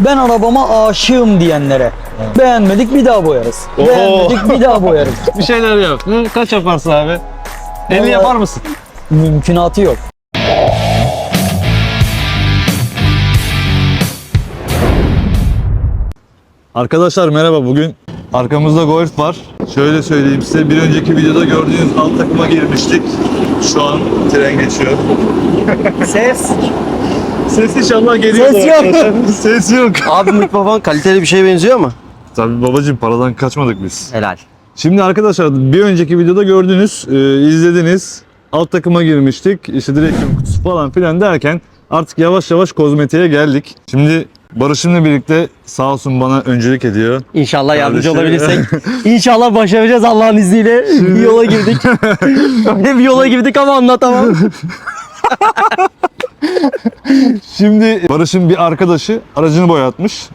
Ben arabama aşığım diyenlere. Beğenmedik bir daha boyarız. Oo. Beğenmedik bir daha boyarız. Bir şeyler yap. Kaç yaparsın abi? 50 Vallahi- yapar mısın? Mümkünatı yok. Arkadaşlar merhaba. Bugün arkamızda Golf var. Şöyle söyleyeyim size. Bir önceki videoda gördüğünüz alt takıma girmiştik. Şu an tren geçiyor. Ses. Ses inşallah geliyor. Ses yok. Ses yok. Abi mikrofon kaliteli bir şeye benziyor mu? Tabii babacığım paradan kaçmadık biz. Helal. Şimdi arkadaşlar bir önceki videoda gördünüz, e, izlediniz. Alt takıma girmiştik. İşte direksiyon kutusu falan filan derken artık yavaş yavaş kozmetiğe geldik. Şimdi Barış'ımla birlikte sağ olsun bana öncelik ediyor. İnşallah yardımcı Kardeşim. olabilirsek. İnşallah başaracağız Allah'ın izniyle. Bir yola girdik. Öyle bir yola girdik ama anlatamam. Şimdi Barış'ın bir arkadaşı aracını boyatmış.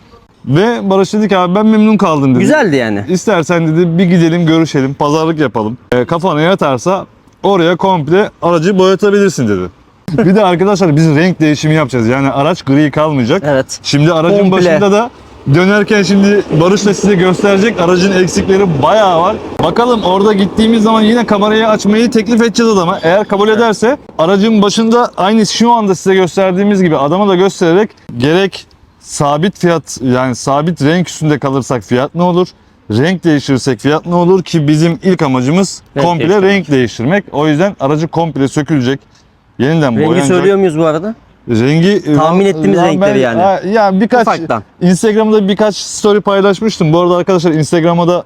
Ve Barış dedi ki abi ben memnun kaldım dedi. Güzeldi yani. İstersen dedi bir gidelim görüşelim, pazarlık yapalım. E, kafana yatarsa oraya komple aracı boyatabilirsin dedi. bir de arkadaşlar biz renk değişimi yapacağız. Yani araç gri kalmayacak. Evet. Şimdi aracın Komple. başında da dönerken şimdi Barış da size gösterecek aracın eksikleri bayağı var. Bakalım orada gittiğimiz zaman yine kamerayı açmayı teklif edeceğiz adama. Eğer kabul ederse aracın başında aynı şu anda size gösterdiğimiz gibi adama da göstererek gerek sabit fiyat yani sabit renk üstünde kalırsak fiyat ne olur? Renk değiştirirsek fiyat ne olur ki bizim ilk amacımız Renk komple değiştirmek. renk değiştirmek. O yüzden aracı komple sökülecek. Yeniden Rengi boyanacak. söylüyor muyuz bu arada? Rengi Tahmin ettiğimiz Ya renkleri yani. Ha, Ya birkaç Ufaktan. Instagram'da birkaç story paylaşmıştım. Bu arada arkadaşlar Instagram'a da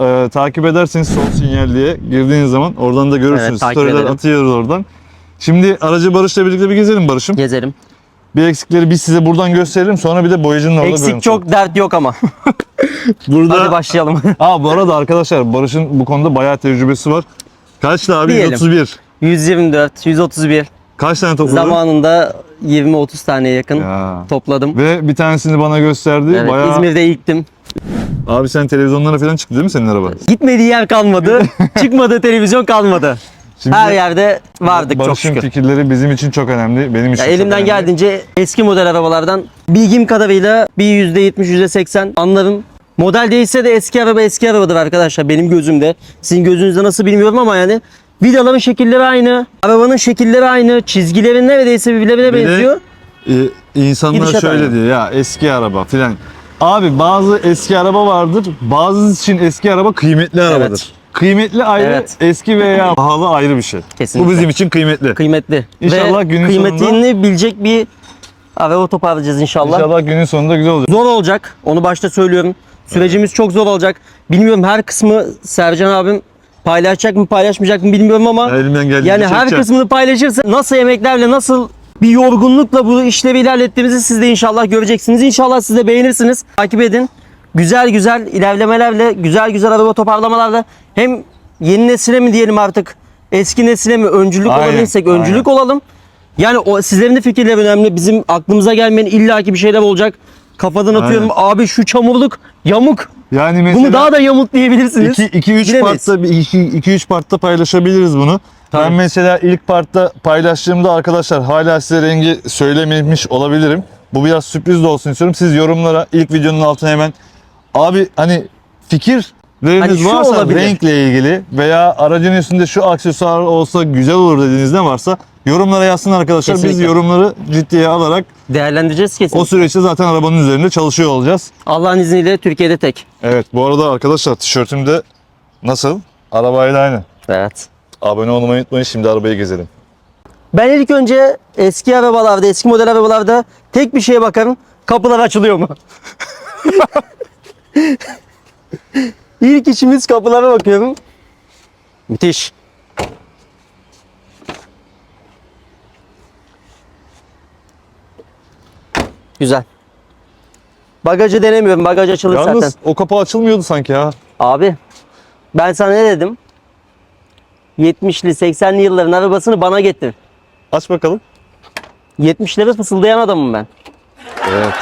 e, takip ederseniz sol sinyal diye girdiğiniz zaman oradan da görürsünüz. Evet, Storyler edelim. atıyoruz oradan. Şimdi aracı Barış'la birlikte bir gezelim Barış'ım. Gezelim. Bir eksikleri biz size buradan gösterelim. Sonra bir de boyacının orada Eksik çok dert yok ama. Burada. Hadi başlayalım. Aa bu arada arkadaşlar Barış'ın bu konuda bayağı tecrübesi var. Kaçtı abi? Diyelim. 131. 124, 131. Kaç tane topladın? Zamanında 20-30 taneye yakın Ya. topladım. Ve bir tanesini bana gösterdi. Evet, bayağı... İzmir'de ilktim. Abi sen televizyonlara falan çıktı değil mi senin araba? Gitmediği yer kalmadı. Çıkmadığı televizyon kalmadı. Şimdi Her yerde vardık çok Barış'ın şükür. fikirleri bizim için çok önemli. Benim için Ya çok elimden önemli. geldiğince eski model arabalardan bilgim kadarıyla bir %70, %80 anlarım. Model değişse de eski araba eski arabadır arkadaşlar benim gözümde. Sizin gözünüzde nasıl bilmiyorum ama yani vidaların şekilleri aynı, arabanın şekilleri aynı, çizgilerin neredeyse birbirine Bir de- benziyor. Ee, insanlar Gidişat şöyle aynı. diyor ya eski araba filan. Abi bazı eski araba vardır. Bazı için eski araba kıymetli arabadır. Kıymetli ayrı, Evet. eski veya pahalı ayrı bir şey. Kesinlikle. Bu bizim için kıymetli. Kıymetli. İnşallah Ve günün kıymetini bilecek bir araba toparlayacağız inşallah. İnşallah günün sonunda güzel olacak. Zor olacak. Onu başta söylüyorum. Sürecimiz çok zor olacak. Bilmiyorum her kısmı Sercan abim paylaşacak mı paylaşmayacak mı bilmiyorum ama Elimden geldiğince yani her çekeceğim. kısmını paylaşırsa nasıl emeklerle nasıl bir yorgunlukla bu işlevi ilerlettiğimizi siz de inşallah göreceksiniz. İnşallah siz de beğenirsiniz. Takip edin. Güzel güzel ilerlemelerle, güzel güzel araba toparlamalarla hem yeni nesile mi diyelim artık eski nesile mi öncülük Aynen, olabilirsek öncülük olalım. Yani o sizlerin de fikirleri önemli. Bizim aklımıza gelmeyen illaki bir şeyler olacak. Kafadan atıyorum abi şu çamurluk yamuk. Yani mesela Bunu daha da yamuk diyebilirsiniz. 2 3 Bilemeyiz. partta 2 3 partta paylaşabiliriz bunu. Ben Tabii. mesela ilk partta paylaştığımda arkadaşlar hala size rengi söylememiş olabilirim. Bu biraz sürpriz de olsun istiyorum. Siz yorumlara ilk videonun altına hemen abi hani fikirleriniz Hani şu varsa olabilir. renkle ilgili veya aracın üstünde şu aksesuar olsa güzel olur dediğiniz ne varsa yorumlara yazsın arkadaşlar. Biz Kesinlikle. yorumları ciddiye alarak Değerlendireceğiz kesin. o süreçte zaten arabanın üzerinde çalışıyor olacağız. Allah'ın izniyle Türkiye'de tek. Evet bu arada arkadaşlar tişörtümde nasıl? Arabayla aynı. Evet. Abone olmayı unutmayın. Şimdi arabayı gezelim. Ben ilk önce eski arabalarda, eski model arabalarda tek bir şeye bakarım. Kapılar açılıyor mu? ilk işimiz kapılara bakıyorum. Müthiş. Güzel. Bagajı denemiyorum. Bagaj açılır Yalnız zaten. o kapı açılmıyordu sanki ya. Abi ben sana ne dedim? 70'li 80'li yılların arabasını bana getir. Aç bakalım. 70'lere fısıldayan adamım ben. Evet.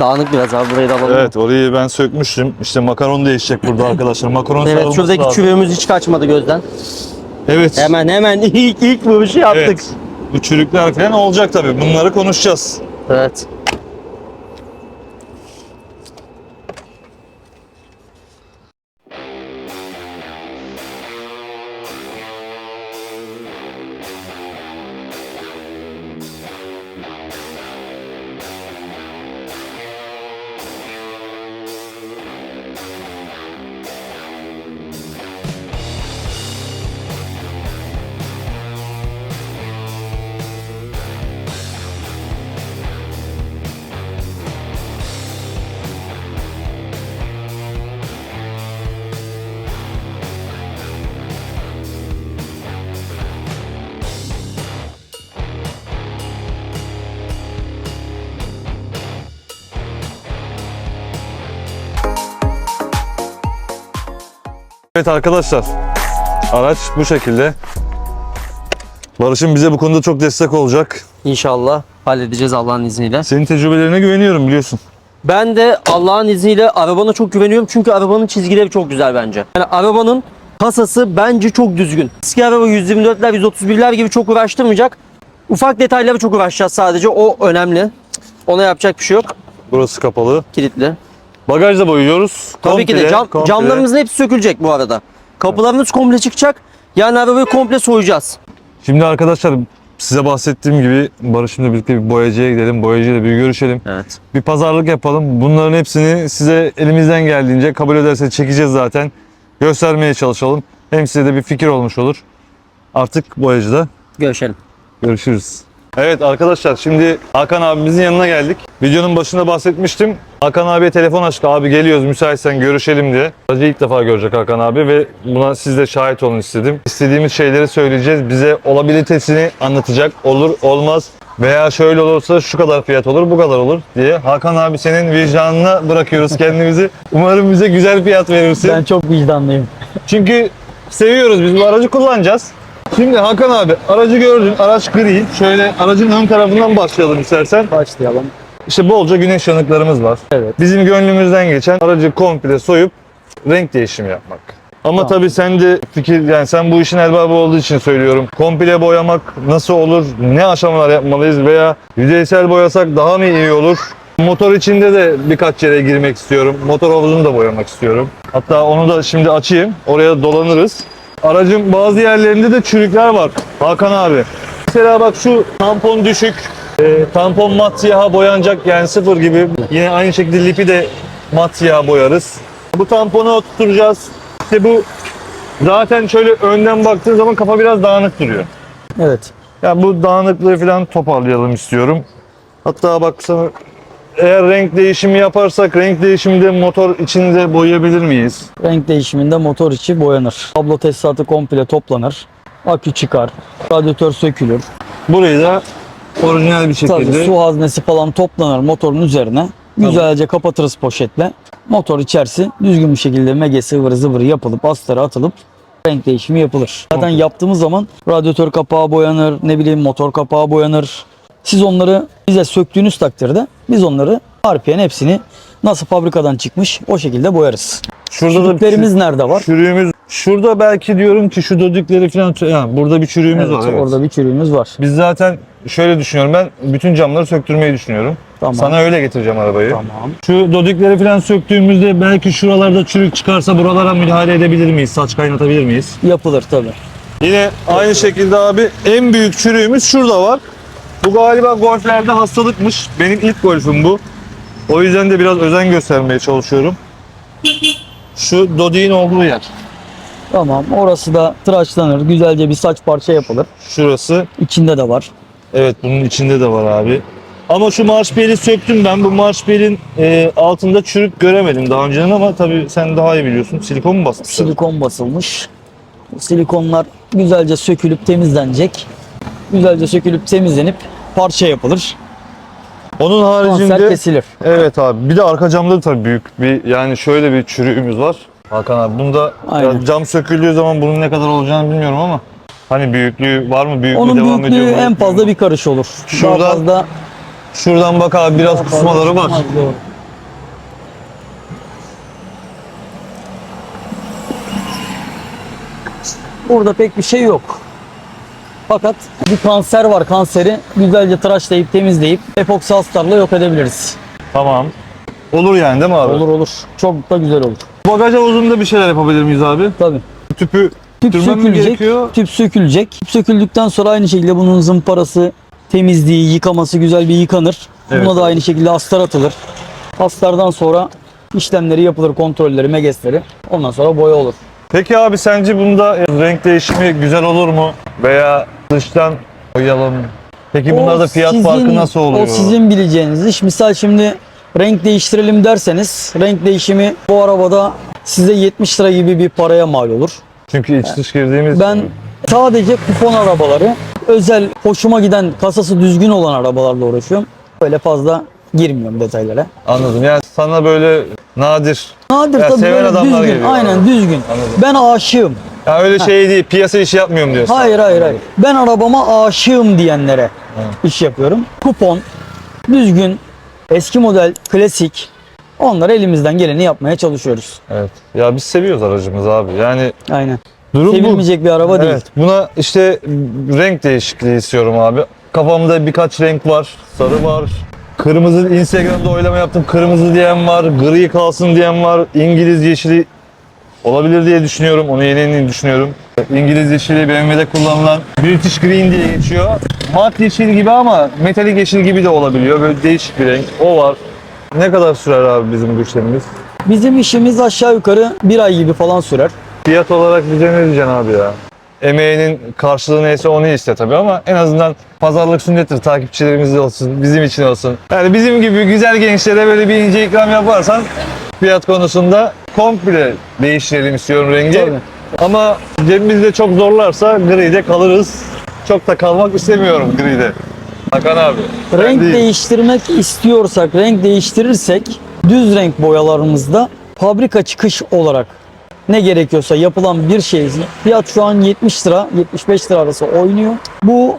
Dağınık biraz abi burayı da alalım. Evet orayı ben sökmüştüm. İşte makaron değişecek burada arkadaşlar. Makaron Evet sarılması şuradaki lazım. çürüğümüz hiç kaçmadı gözden. Evet. Hemen hemen ilk ilk bu işi yaptık. Evet. Bu çürükler falan olacak tabii. Bunları konuşacağız. Evet. Evet arkadaşlar. Araç bu şekilde. Barış'ın bize bu konuda çok destek olacak. İnşallah halledeceğiz Allah'ın izniyle. Senin tecrübelerine güveniyorum biliyorsun. Ben de Allah'ın izniyle arabana çok güveniyorum çünkü arabanın çizgileri çok güzel bence. Yani arabanın kasası bence çok düzgün. Eski araba 124'ler 131'ler gibi çok uğraştırmayacak. Ufak detayları çok uğraşacağız sadece o önemli. Ona yapacak bir şey yok. Burası kapalı. Kilitli. Bagajda boyuyoruz. Tabii ki de Komple, cam, komple. camlarımızın hepsi sökülecek bu arada. Kapılarımız komple çıkacak. Yani arabayı komple soyacağız. Şimdi arkadaşlar size bahsettiğim gibi Barış'ımla birlikte bir boyacıya gidelim. Boyacıyla bir görüşelim. Evet. Bir pazarlık yapalım. Bunların hepsini size elimizden geldiğince kabul ederse çekeceğiz zaten. Göstermeye çalışalım. Hem size de bir fikir olmuş olur. Artık boyacıda Görüşelim. görüşürüz. Evet arkadaşlar şimdi Hakan abimizin yanına geldik. Videonun başında bahsetmiştim. Hakan abiye telefon açtık. Abi geliyoruz müsaitsen görüşelim diye. Aracı ilk defa görecek Hakan abi ve buna siz de şahit olun istedim. İstediğimiz şeyleri söyleyeceğiz. Bize olabilitesini anlatacak. Olur olmaz veya şöyle olursa şu kadar fiyat olur bu kadar olur diye. Hakan abi senin vicdanına bırakıyoruz kendimizi. Umarım bize güzel fiyat verirsin. Ben çok vicdanlıyım. Çünkü seviyoruz biz bu aracı kullanacağız. Şimdi Hakan abi aracı gördün. Araç gri. Şöyle aracın ön tarafından başlayalım istersen. Başlayalım. İşte bolca güneş yanıklarımız var. Evet. Bizim gönlümüzden geçen aracı komple soyup renk değişimi yapmak. Ama Tamam. tabii sen de fikir yani sen bu işin erbabı olduğu için söylüyorum. Komple boyamak nasıl olur? Ne aşamalar yapmalıyız veya yüzeysel boyasak daha mı iyi olur? Motor içinde de birkaç yere girmek istiyorum. Motor havuzunu da boyamak istiyorum. Hatta onu da şimdi açayım. Oraya dolanırız. Aracın bazı yerlerinde de çürükler var. Hakan abi. Mesela bak şu tampon düşük. E, tampon mat siyaha boyanacak yani sıfır gibi. Yine aynı şekilde lipi de mat siyaha boyarız. Bu tamponu oturtacağız. İşte bu zaten şöyle önden baktığın zaman kafa biraz dağınık duruyor. Evet. Yani bu dağınıklığı falan toparlayalım istiyorum. Hatta bak sana eğer renk değişimi yaparsak renk değişiminde motor içinde boyayabilir miyiz? Renk değişiminde motor içi boyanır. Kablo tesisatı komple toplanır. Akü çıkar. Radyatör sökülür. Burayı da orijinal bir Tabii şekilde su haznesi falan toplanır motorun üzerine. Güzelce kapatırız poşetle. Motor içerisi düzgün bir şekilde megesi ıvır zıvır yapılıp astarı atılıp renk değişimi yapılır. Zaten yaptığımız zaman radyatör kapağı boyanır, ne bileyim motor kapağı boyanır. Siz onları bize söktüğünüz takdirde biz onları harfiyen hepsini nasıl fabrikadan çıkmış o şekilde boyarız. Şurada da Çürüklerimiz nerede var? çürüğümüz. Şurada belki diyorum ki şu dodikleri falan yani burada bir çürüğümüz Evet, var. Evet. orada bir çürüğümüz var. Biz zaten şöyle düşünüyorum ben bütün camları söktürmeyi düşünüyorum. Tamam. Sana öyle getireceğim arabayı. Tamam. Şu dodikleri falan söktüğümüzde belki şuralarda çürük çıkarsa buralara müdahale edebilir miyiz? Saç kaynatabilir miyiz? Yapılır tabii. Yine aynı şekilde abi en büyük çürüğümüz şurada var. Bu galiba golflerde hastalıkmış. Benim ilk golfüm bu. O yüzden de biraz özen göstermeye çalışıyorum. Şu dodiğin olduğu yer. Tamam. Orası da tıraşlanır. Güzelce bir saç parça yapılır. Şurası. İçinde de var. Evet bunun içinde de var abi. Ama şu marş beli söktüm ben. Bu marş belin e, altında çürük göremedim daha önceden ama tabii sen daha iyi biliyorsun. Silikon mu basmışlar? Silikon basılmış. Bu Silikonlar güzelce sökülüp temizlenecek. Güzelce sökülüp temizlenip parça yapılır. Onun Konser haricinde kesilir. evet abi bir de arka camda da tabii büyük bir yani şöyle bir çürüğümüz var. Hakan abi bunda Aynen. cam söküldüğü zaman bunun ne kadar olacağını bilmiyorum ama hani büyüklüğü var mı büyüklüğü Onun devam ediyor büyüklüğü mu? en fazla bir karış olur. Şuradan Daha fazla Şuradan bak abi biraz kısmaları var. doğru. Burada pek bir şey yok. Fakat bir kanser var. Kanseri güzelce tıraşlayıp temizleyip epoksi astarla yok edebiliriz. Tamam. Olur yani değil mi abi? Olur olur. Çok da güzel olur. Bagaj havuzunda bir şeyler yapabilir miyiz abi? Tabii. Tüpü Tüp sökülecek. Tüp sökülecek. Tüp söküldükten sonra aynı şekilde bunun zımparası, temizliği, yıkaması güzel bir yıkanır. Evet, Buna da aynı şekilde astar atılır. Astardan sonra işlemleri yapılır, kontrolleri, megesleri. Ondan sonra boya olur. Peki abi sence bunda renk değişimi güzel olur mu? Veya dıştan boyayalım. Peki bunlarda O fiyat sizin- farkı nasıl oluyor? O sizin bileceğiniz iş. Misal şimdi renk değiştirelim derseniz renk değişimi bu arabada size 70 lira gibi bir paraya mal olur. Çünkü iç dış girdiğimiz Ben için. sadece kupon arabaları, özel hoşuma giden kasası düzgün olan arabalarla uğraşıyorum. Böyle fazla girmiyorum detaylara. Anladım. Yani sana böyle nadir Nadir Ya tabii seven böyle adamlar düzgün. geliyor. Aynen düzgün. Anladım. Ben aşığım. Ya öyle şey değil, piyasa işi yapmıyorum diyorsun. Hayır hayır hayır. Ben arabama aşığım diyenlere iş yapıyorum. Kupon, düzgün, eski model, klasik. Onları elimizden geleni yapmaya çalışıyoruz. Evet. Ya biz seviyoruz aracımızı abi. Yani Aynen. durum bu. Sevilmeyecek bir araba değil. Evet. Buna işte renk değişikliği istiyorum abi. Kafamda birkaç renk var. Sarı var. Kırmızı Instagram'da oylama yaptım. Kırmızı diyen var. Gri kalsın diyen var. İngiliz yeşili olabilir diye düşünüyorum. Onu yeni yeni düşünüyorum. İngiliz yeşili BMW'de kullanılan British Green diye geçiyor. Mat yeşil gibi ama metalik yeşil gibi de olabiliyor. Böyle değişik bir renk. O var. Ne kadar sürer abi bizim bu işlemimiz? Bizim işimiz aşağı yukarı bir ay gibi falan sürer. Fiyat olarak bize ne diyeceksin abi ya? Emeğinin karşılığı neyse onu iste tabii ama en azından pazarlık sünnettir. Takipçilerimiz olsun, bizim için olsun. Yani bizim gibi güzel gençlere böyle bir ince ikram yaparsan fiyat konusunda komple değiştirelim istiyorum rengi. Tabii. Ama cebimizde çok zorlarsa gride kalırız. Çok da kalmak istemiyorum gride. Hakan abi. Renk değil. değiştirmek istiyorsak, renk değiştirirsek düz renk boyalarımızda fabrika çıkış olarak ne gerekiyorsa yapılan bir şey. Fiyat şu an 70 lira, 75 lira arası oynuyor. Bu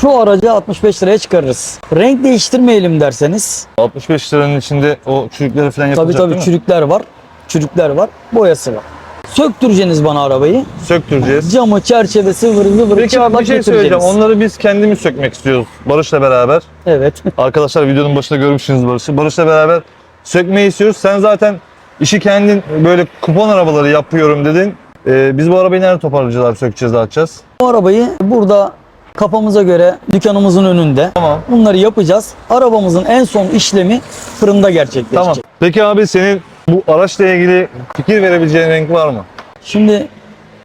şu aracı 65 liraya çıkarırız. Renk değiştirmeyelim derseniz 65 liranın içinde o çürükleri falan tabii yapılacak tabii mi? çürükler var. Çürükler var. Boyası var. Söktüreceğiniz bana arabayı. Söktüreceğiz. Camı, çerçevesi, vırı zıvırı Peki abi bir şey söyleyeceğim. Onları biz kendimiz sökmek istiyoruz. Barış'la beraber. Evet. Arkadaşlar videonun başında görmüşsünüz Barış'ı. Barış'la beraber sökmeyi istiyoruz. Sen zaten işi kendin böyle kupon arabaları yapıyorum dedin. Ee, biz bu arabayı nerede toparlayacağız abi? Sökeceğiz, dağıtacağız. Bu arabayı burada kafamıza göre dükkanımızın önünde Tamam. bunları yapacağız. Arabamızın en son işlemi fırında gerçekleşecek. Tamam. Peki abi senin bu araçla ilgili fikir verebileceğin renk var mı? Şimdi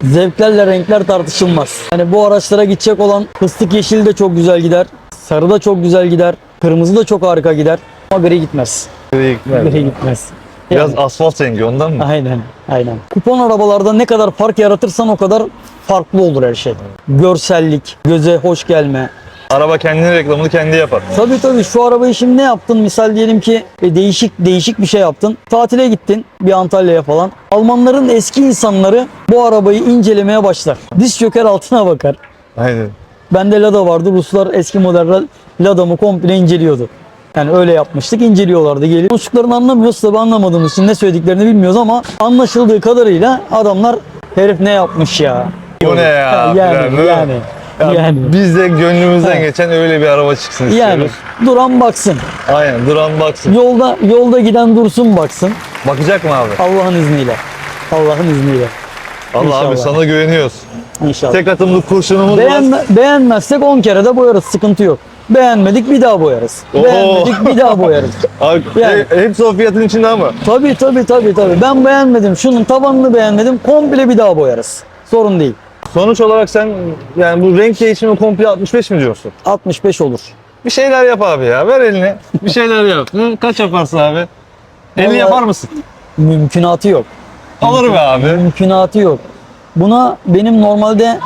zevklerle renkler tartışılmaz. Yani bu araçlara gidecek olan fıstık yeşili de çok güzel gider. Sarı da çok güzel gider. Kırmızı da çok harika gider. Ama gri gitmez. Gri gitmez. Biraz Yani, asfalt rengi ondan mı? aynen, aynen. Kupon arabalarda ne kadar fark yaratırsan o kadar farklı olur her şey. Görsellik, göze hoş gelme, Araba kendinin reklamını kendi yapar. Tabii tabii şu arabayı şimdi ne yaptın? Misal diyelim ki e, değişik değişik bir şey yaptın. Tatile gittin bir Antalya'ya falan. Almanların eski insanları bu arabayı incelemeye başlar. Diz çöker altına bakar. Aynen. Bende Lada vardı. Ruslar eski model Lada'mı komple inceliyordu. Yani öyle yapmıştık. inceliyorlardı geliyor. Konuştuklarını anlamıyoruz. Tabii anlamadığımız için ne söylediklerini bilmiyoruz ama anlaşıldığı kadarıyla adamlar herif ne yapmış ya. Bu ne ya? Ha, Yani yani. Ya Yani. Biz de gönlümüzden geçen öyle bir araba çıksın Yani istiyoruz. duran baksın. Aynen duran baksın. Yolda yolda giden dursun baksın. Bakacak mı abi? Allah'ın izniyle. Allah'ın izniyle. Allah abi İnşallah. sana güveniyoruz. İnşallah. Tek atımlık kurşunumuz var. Beğenme, beğenmezsek 10 kere de boyarız. Sıkıntı yok. Beğenmedik bir daha boyarız. Oo. Beğenmedik bir daha boyarız. Abi, Yani. he- hepsi o fiyatın içinde ama. Tabii tabii tabii tabii. Ben beğenmedim. Şunun tabanını beğenmedim. Komple bir daha boyarız. Sorun değil. Sonuç olarak sen yani bu renk değişimi komple 65 mi diyorsun? 65 olur. Bir şeyler yap abi ya. Ver elini. Bir şeyler yap. Hı, Kaç yaparsın abi? 50 Vallahi- yapar mısın? Mümkünatı yok. Olur be abi. Mümkünatı yok. Buna benim normalde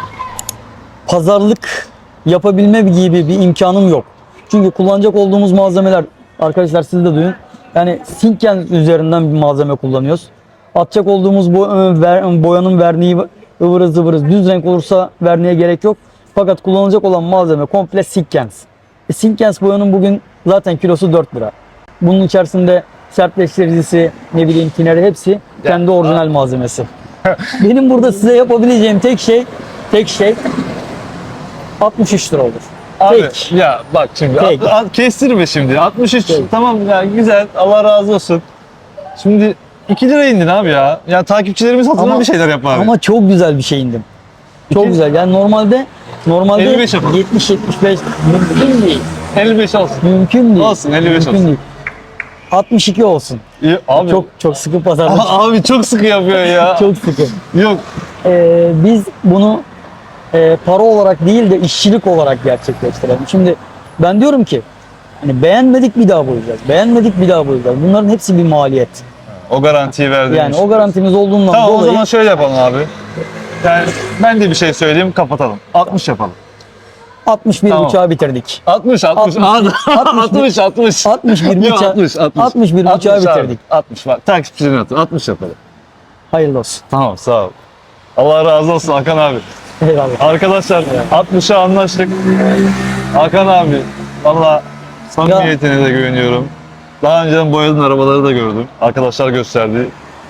pazarlık yapabilme gibi bir imkanım yok. Çünkü kullanacak olduğumuz malzemeler arkadaşlar siz de duyun. Yani Sinken üzerinden bir malzeme kullanıyoruz. Atacak olduğumuz boyanın verniği ıvırı zıvırı düz renk olursa verniğe gerek yok. Fakat kullanılacak olan malzeme komple Sinkens. E, Sinkens boyanın bugün zaten kilosu 4 lira. Bunun içerisinde sertleştiricisi, ne bileyim tineri hepsi kendi orijinal malzemesi. Benim burada size yapabileceğim tek şey, tek şey 63 lira olur. Abi Tek. ya bak şimdi Tek. at- at- kestirme şimdi. 63 Tek. tamam ya güzel. Allah razı olsun. Şimdi 2 lira indin abi ya. Ya takipçilerimiz hatırına Ama- bir şeyler yap abi. Ama çok güzel bir şey indim. Çok güzel. Yani normalde normalde 55 yapalım. 70 75 mümkün değil. 55 olsun. Mümkün değil. Olsun, 55 mümkün olsun. Değil. 62 olsun. İyi, abi. Çok çok sıkı pazarlık. Aa, abi çok sıkı yapıyor ya. çok sıkı. Yok. Ee, biz bunu e, para olarak değil de işçilik olarak gerçekleştirelim. Şimdi ben diyorum ki hani beğenmedik bir daha boyayacağız. Beğenmedik bir daha boyayacağız. Bunların hepsi bir maliyet. O garantiyi verdiğin Yani için. o garantimiz olduğundan Tamam o dolayı zaman şöyle yapalım abi. Yani ben de bir şey söyleyeyim kapatalım. 60 yapalım. 61 Tamam. uçağı bitirdik. 60 60 60, 60 60 61 Yok, uçağı 60 60 61 uçağı abi. bitirdik. 60 bak takipçilerin atın 60 yapalım. Hayırlı olsun. Tamam sağ ol. Allah razı olsun Hakan abi. Eyvallah. Arkadaşlar 60'a anlaştık. Hakan abi valla samimiyetine de güveniyorum. Daha önceden boyadığın arabaları da gördüm. Arkadaşlar gösterdi.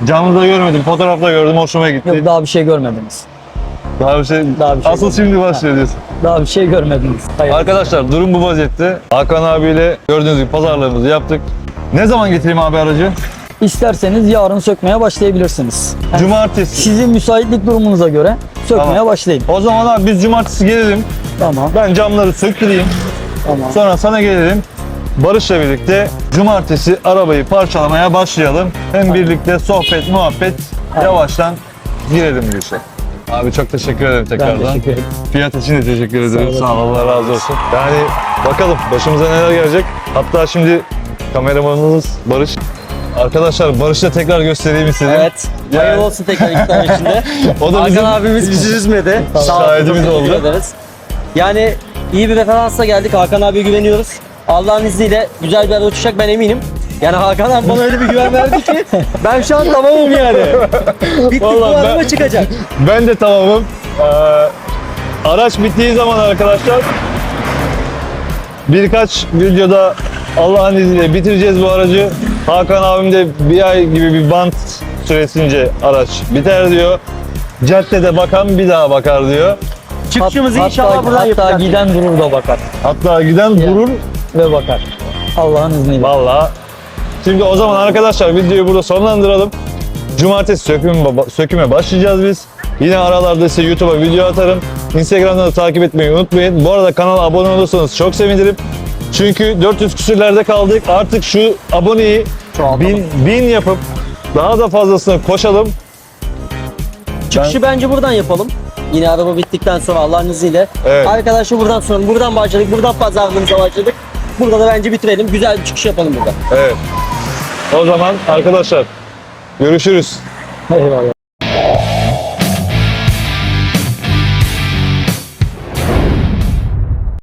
Canlı da görmedim, fotoğrafta gördüm, hoşuma gitti. Yok daha bir şey görmediniz. Daha bir şey, Daha bir şey asıl şimdi başlıyor diyorsun. Daha bir şey görmediniz. Hayırlı. Arkadaşlar durum bu vaziyette. Hakan abiyle gördüğünüz gibi pazarlığımızı yaptık. Ne zaman getireyim abi aracı? İsterseniz yarın sökmeye başlayabilirsiniz. Yani Cumartesi. sizin müsaitlik durumunuza göre sökmeye Tamam. başlayın. O zaman abi biz cumartesi gelelim. Tamam. Ben camları söktüreyim. Tamam. Sonra sana gelelim. Barış'la birlikte cumartesi arabayı parçalamaya başlayalım. Hem birlikte sohbet, muhabbet yavaştan girelim bu işe. Abi çok teşekkür ederim Ben tekrardan. teşekkür ederim. Fiyat için de teşekkür ederim. olasın. Sağ ol, Allah razı olsun. Yani bakalım başımıza neler gelecek. Hatta şimdi kameramanımız Barış. Arkadaşlar Barış'la tekrar göstereyim istedim. Evet. Yani- Hayırlı olsun tekrar tane içinde. O da Hakan bizim abimiz bizi üzmedi. Sağ olsun. Şahidimiz oldu. ederiz. Yani iyi bir referansla geldik. Hakan abiye güveniyoruz. Allah'ın izniyle güzel bir araba uçacak ben eminim. Yani Hakan abi bana öyle bir güven verdi ki ben şu an tamamım yani. Bittik bu Vallahi ben- araba çıkacak. Ben de tamamım. Ee, araç bittiği zaman arkadaşlar birkaç videoda Allah'ın izniyle bitireceğiz bu aracı. Hakan abim de bir ay gibi bir bant süresince araç biter diyor. Caddede bakan bir daha bakar diyor. Çıkışımızı Hat- inşallah hatta, buradan hatta yapacağız. giden durur da bakar Hatta giden durur ve bakar. Allah'ın izniyle. Valla. Şimdi o zaman arkadaşlar videoyu burada sonlandıralım. Cumartesi söküme, söküme başlayacağız biz. Yine aralarda size YouTube'a video atarım. Instagram'dan da takip etmeyi unutmayın. Bu arada kanala abone olursanız çok sevinirim. Çünkü 400 küsürlerde kaldık. Artık şu aboneyi Çoğaltalım. bin, bin yapıp daha da fazlasına koşalım. Çıkışı bence buradan yapalım. Yine araba bittikten sonra Allah'ın izniyle. Evet. Arkadaşlar buradan sonra buradan başladık. Buradan pazarlığımıza başladık. Burada da bence bitirelim. Güzel bir çıkış yapalım burada. Evet. O zaman arkadaşlar görüşürüz. Eyvallah.